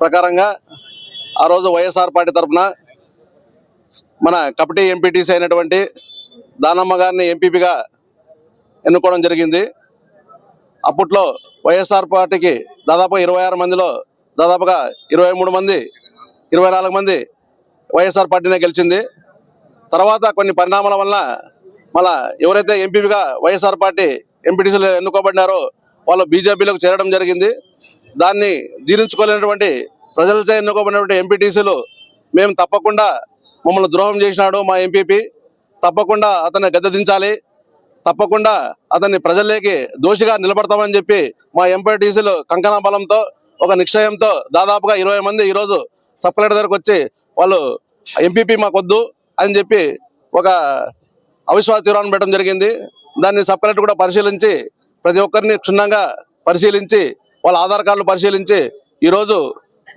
ప్రకారంగా ఆ రోజు వైఎస్ఆర్ పార్టీ తరఫున మన కపటి ఎంపీటీసీ అయినటువంటి దానమ్మ గారిని ఎంపీపీగా ఎన్నుకోవడం జరిగింది. అప్పట్లో వైఎస్ఆర్ పార్టీకి దాదాపు ఇరవై ఆరు మందిలో దాదాపుగా ఇరవై మూడు మంది ఇరవై నాలుగు మంది వైఎస్ఆర్ పార్టీనే గెలిచింది. తర్వాత కొన్ని పరిణామాల వల్ల మళ్ళా ఎవరైతే ఎంపీపీగా వైఎస్ఆర్ పార్టీ ఎంపీటీసీలు ఎన్నుకోబడినారో వాళ్ళు బీజేపీలోకి చేరడం జరిగింది. దాన్ని జీర్ణించుకోలేనటువంటి ప్రజలచే ఎన్నుకోబడినటువంటి ఎంపీటీసీలు మేము తప్పకుండా మమ్మల్ని ద్రోహం చేసినాడు మా ఎంపీపీ. తప్పకుండా అతన్ని గద్దదించాలి తప్పకుండా అతన్ని ప్రజల్లోకి దోషిగా నిలబడతామని చెప్పి మా ఎంపీటీసీలు కంకణ బలంతో ఒక నిశ్చయంతో దాదాపుగా ఇరవై మంది ఈరోజు సబ్ కలెక్టర్ దగ్గరకు వచ్చి వాళ్ళు ఎంపీపీ మాకొద్దు అని చెప్పి ఒక అవిశ్వాస తీర్మానం పెట్టడం జరిగింది. దాన్ని సబ్ కలెక్టర్ కూడా పరిశీలించి ప్రతి ఒక్కరిని క్షుణ్ణంగా పరిశీలించి వాళ్ళ ఆధార్ కార్డులు పరిశీలించి ఈరోజు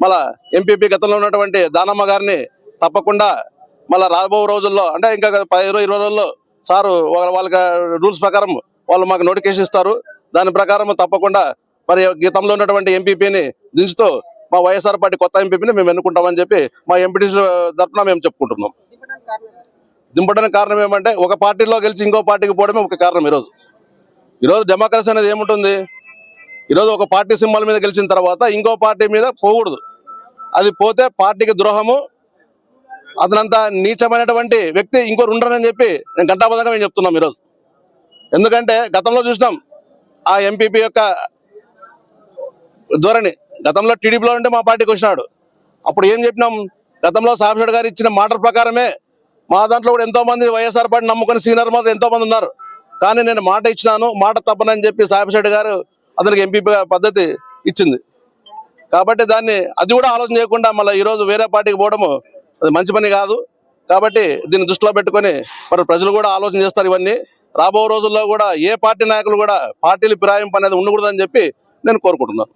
మళ్ళా ఎంపీపీ గతంలో ఉన్నటువంటి దానమ్మ గారిని తప్పకుండా మళ్ళీ రాబో రోజుల్లో అంటే ఇంకా పది ఇరవై ఇరవై రోజుల్లో సారు వాళ్ళ- వాళ్ళకి రూల్స్ ప్రకారం వాళ్ళు మాకు నోటిఫికేషన్ ఇస్తారు. దాని ప్రకారం తప్పకుండా మరి గతంలో ఉన్నటువంటి ఎంపీపీని దించుతూ మా వైఎస్ఆర్ పార్టీ కొత్త ఎంపీపీని మేము ఎన్నుకుంటామని చెప్పి మా ఎంపీటీ తరఫున మేము చెప్పుకుంటున్నాం. దింపడానికి కారణం ఏమంటే ఒక పార్టీలో గెలిచి ఇంకో పార్టీకి పోవడమే ఒక కారణం ఈరోజు. ఈరోజు డెమోక్రసీ అనేది ఏముంటుంది? ఈరోజు ఒక పార్టీ సింబల్ మీద గెలిచిన తర్వాత ఇంకో పార్టీ మీద పోకూడదు. అది పోతే పార్టీకి ద్రోహము అతనంత నీచమైనటువంటి వ్యక్తి ఇంకోరు ఉండరని చెప్పి నేను ఘంటాబద్ధంగా మేము చెప్తున్నాం ఈరోజు. ఎందుకంటే గతంలో చూసినాం ఆ ఎంపీపీ యొక్క ధోరణి. గతంలో టీడీపీలో ఉంటే మా పార్టీకి వచ్చినాడు. అప్పుడు ఏం చెప్పినాం? గతంలో సాంబశివడ్ గారు ఇచ్చిన మాట ప్రకారమే మా దాంట్లో కూడా ఎంతో మంది వైఎస్ఆర్ పార్టీ నమ్ముకుని సీనియర్ మాత్రం ఎంతో మంది ఉన్నారు. కానీ నేను మాట ఇచ్చినాను మాట తప్పనని చెప్పి సాంబశివడ్ గారు అతనికి ఎంపీ పద్ధతి ఇచ్చింది. కాబట్టి దాన్ని అది కూడా ఆలోచన చేయకుండా మళ్ళీ ఈరోజు వేరే పార్టీకి పోవడము అది మంచి పని కాదు. కాబట్టి దీన్ని దృష్టిలో పెట్టుకొని మరి ప్రజలు కూడా ఆలోచన చేస్తారు ఇవన్నీ. రాబో రోజుల్లో కూడా ఏ పార్టీ నాయకులు కూడా పార్టీలు ఫిరాయింపు అనేది ఉండకూడదని చెప్పి నేను కోరుకుంటున్నాను.